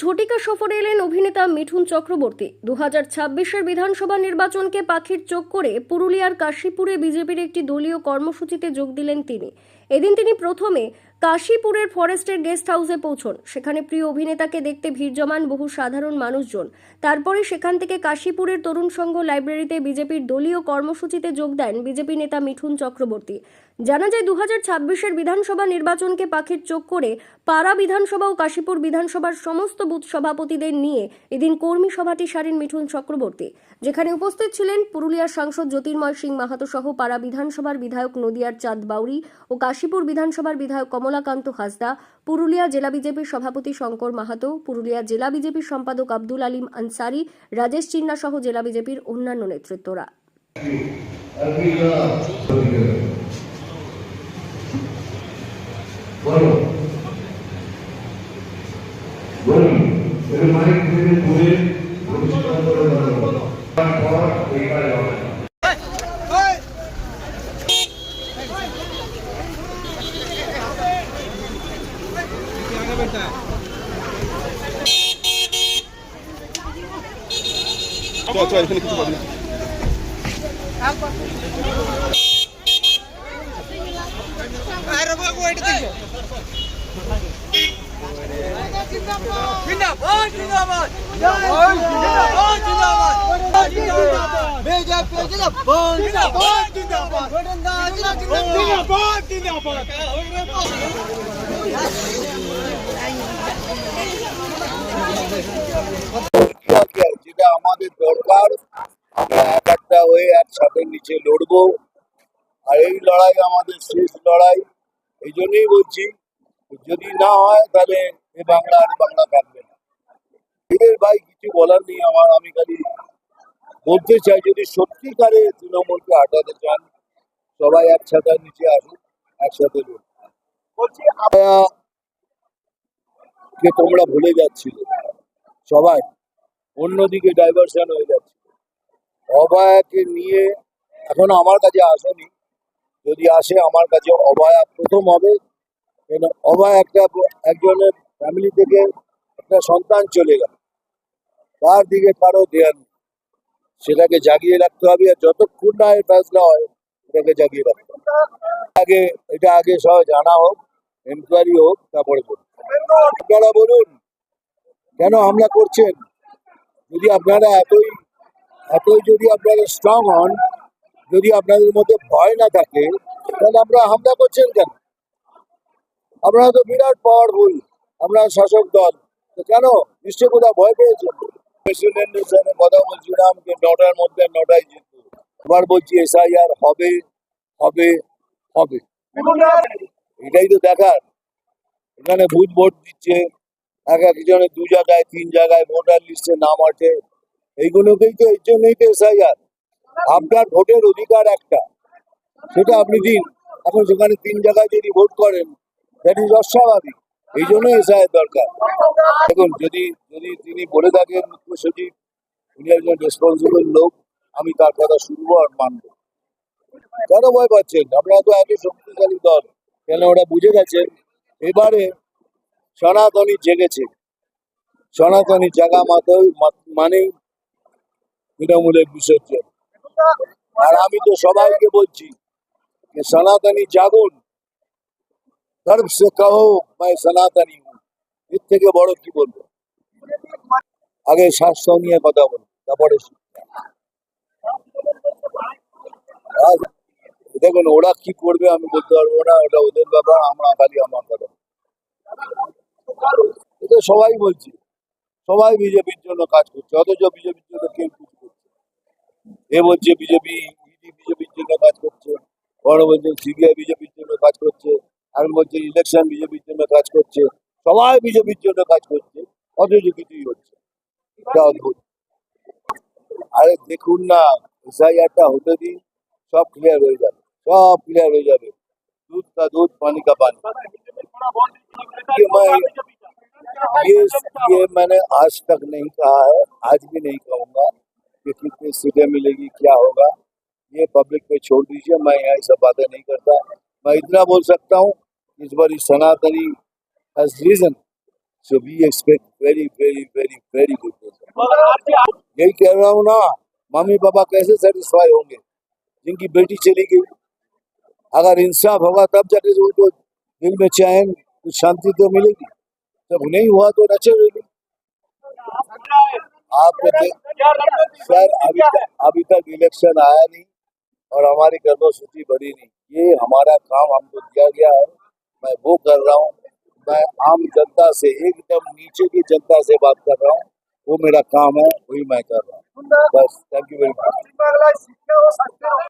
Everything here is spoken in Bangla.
ঝটিকা সফরে এলেন অভিনেতা মিঠুন চক্রবর্তী। দু হাজার বিধানসভা নির্বাচনকে পাখির চোখ করে পুরুলিয়ার কাশীপুরে বিজেপির একটি দলীয় কর্মসূচিতে যোগ দিলেন তিনি। এদিন তিনি প্রথমে কাশীপুরের ফরেস্টের গেস্ট হাউসে পৌঁছন। সেখানে প্রিয় অভিনেতাকে দেখতে ভিড় জমান বহু সাধারণ মানুষজন। তারপরে সেখান থেকে কাশীপুরের তরুণ সংঘ লাইব্রেরিতে বিজেপির দলীয় কর্মসূচিতে যোগ দেন বিজেপি নেতা মিঠুন চক্রবর্তী। জানা যায় দু হাজার বিধানসভা নির্বাচনকে পাখির চোখ করে পাড়া বিধানসভা ও কাশীপুর বিধানসভার সমস্ত বুথ সভাপতিদের নিয়ে এদিন কর্মী সভাটি সারেন মিঠুন চক্রবর্তী। যেখানে উপস্থিত ছিলেন পুরুলিয়ার সাংসদ জ্যোতির্ময় সিং মাহাতো সহ পাড়া বিধানসভার বিধায়ক নদিয়ার চাঁদ বাউরি ও কাশীপুর বিধানসভার বিধায়ক কমলাকান্ত হাসদা, পুরুলিয়া জেলা বিজেপির সভাপতি শঙ্কর মাহাতো, পুরুলিয়া জেলা বিজেপির সম্পাদক আব্দুল আলিম আনসারি, রাজেশ চিন্না সহ জেলা বিজেপির অন্যান্য নেতৃত্বরা বলো বলুন এর মাইক থেকে তুলে পরিষ্কার করে বলো তারপর এখানে হবে চল চল এখানে কিছু পাবি না। আর বাবু এটা দেখো। জিন্দাবাদ। যেটা আমাদের দরকার, আমরা এক একটা হয়ে একসাথে নিচে লড়বো। আর এই লড়াই আমাদের শেষ লড়াই। এই জন্যই বলছি, যদি না হয় তাহলে এ বাংলা আর বাংলা থাকবে না। এর ভাই কিছু বলার নেই আমার, আমি খালি বলতে চাই, যদি সত্যিকারে তৃণমূলকে হাঁটাতে চান, সবাই একসাথে নিচে আসুন একসাথে বলছি আমরা কে তোমরা ভুলে যাচ্ছিলে। সবাই অন্যদিকে ডাইভার্সন হয়ে যাচ্ছে। অভয়াকে নিয়ে এখন আমার কাছে আসেনি। যদি আসে, আমার কাছে অভয়া প্রথম হবে। কেন? অভয়া একটা একজনের ফ্যামিলি থেকে একটা সন্তান চলে গেল। তার দিকে কারও ধ্যান। সেটাকে জাগিয়ে রাখতে হবে আর যতক্ষণ না এর ফেসলা হয় এটাকে জাগিয়ে রাখতে হবে। আগে, এটা আগে সবাই জানা হোক। এনকোয়ারি হোক তারপরে বলুন আপনারা বলুন, কেন হামলা করছেন? যদি আপনারা এতই এতই যদি আপনারা স্ট্রং হন, যদি আপনাদের মধ্যে ভয় না থাকে, তাহলে আপনারা হামলা করছেন কেন? আপনারা তো বিরাট পাওয়ারফুল আপনারা শাসক দল। তো কেন? নিশ্চয় কোথাও ভয় পেয়েছেন? প্রেসিডেন্টের সাথে কথা বলছিলাম যে নটার মধ্যে নটায় জিতবো। আবার বলছি, এসআইআর হবে হবে হবে। এটাই তো দেখার। এখানে ভূত ভোট দিচ্ছে, এক একজনের দু জায়গায়, তিন জায়গায় ভোটার লিস্টে নাম আছে। এইগুলোকেই তো এর জন্যই তো এসআইআর আপনার ভোটের অধিকার একটা, সেটা আপনি দিন। এখন সেখানে তিন জায়গায় যদি ভোট করেন দ্যাট ইজ অস্বাভাবিক। এই জন্য এসআইআর দরকার। দেখুন, যদি যদি তিনি বলে থাকেন মুখ্য সচিব উনি একজন রেসপন্সিবল লোক, আমি তার কথা শুনব আর মানবো। কেন ভয় পাচ্ছেন? আপনারা তো একই শক্তিশালী দল। কেন ওরা বুঝে গেছে? এবারে সনাতনী জেগেছে। সনাতনী জাগা মাতেই মানেই তৃণমূলের বিসর্জন। আর আমি তো সবাইকে বলছি যে সনাতনী জাগুন গর্ব সে কহো मैं সনাতনী এর থেকে বড় কি বলব? আগে স্বাস্থ্য নিয়ে কথা বলুন তারপরে শিক্ষা। দেখুন ওরা কি করবে আমি বলতে পারব না, ওটা ওদের ব্যাপার, আমরা খালি আমার কথা এটা সবাই বলছি, সবাই বিজেপির জন্য কাজ করছে, অথচ বিজেপির জন্য কেউ কিছু করছে এ বলছে বিজেপি, ইডি বিজেপির জন্য কাজ করছে, বড় বলছে সিবিআই বিজেপির জন্য কাজ করছে, আর বলছে ইলেকশন বিজেপির জন্য কাজ করছে, সবাই বিজেপির জন্য কাজ করছে, অথচ কিছুই হচ্ছে আরে দেখুন না, এসআইআরটা হতে দিন, সব ক্লিয়ার হয়ে যাবে। सब क्लियर हो जाए दूध का दूध, पानी का पानी। ये मैं ये ये मैंने आज तक नहीं कहा है, आज भी नहीं कहूँगा कि कितनी सीटें मिलेगी, क्या होगा। ये पब्लिक पे छोड़ दीजिए, मैं यहाँ सब बातें नहीं करता। मैं इतना बोल सकता हूँ, इस बार इस सनातनी as reason so we expect very very very very good यही कह रहा हूँ ना मम्मी पापा कैसे सेटिस्फाई होंगे? जिनकी बेटी चली गई। अगर इंसाफ होगा, तब जाके तो दिल में चैन, कुछ शांति तो मिलेगी। जब नहीं हुआ तो नेचुरली आपको सर, अभी तक अभी तक इलेक्शन आया नहीं और हमारी कर्मसूची बढ़ी नहीं। ये हमारा काम हमको दिया गया है। मैं वो कर रहा हूँ। मैं आम जनता से, एकदम नीचे की जनता से बात कर रहा हूँ। वो मेरा काम है, वही मैं कर रहा हूँ। बस थैंक यू वेरी मच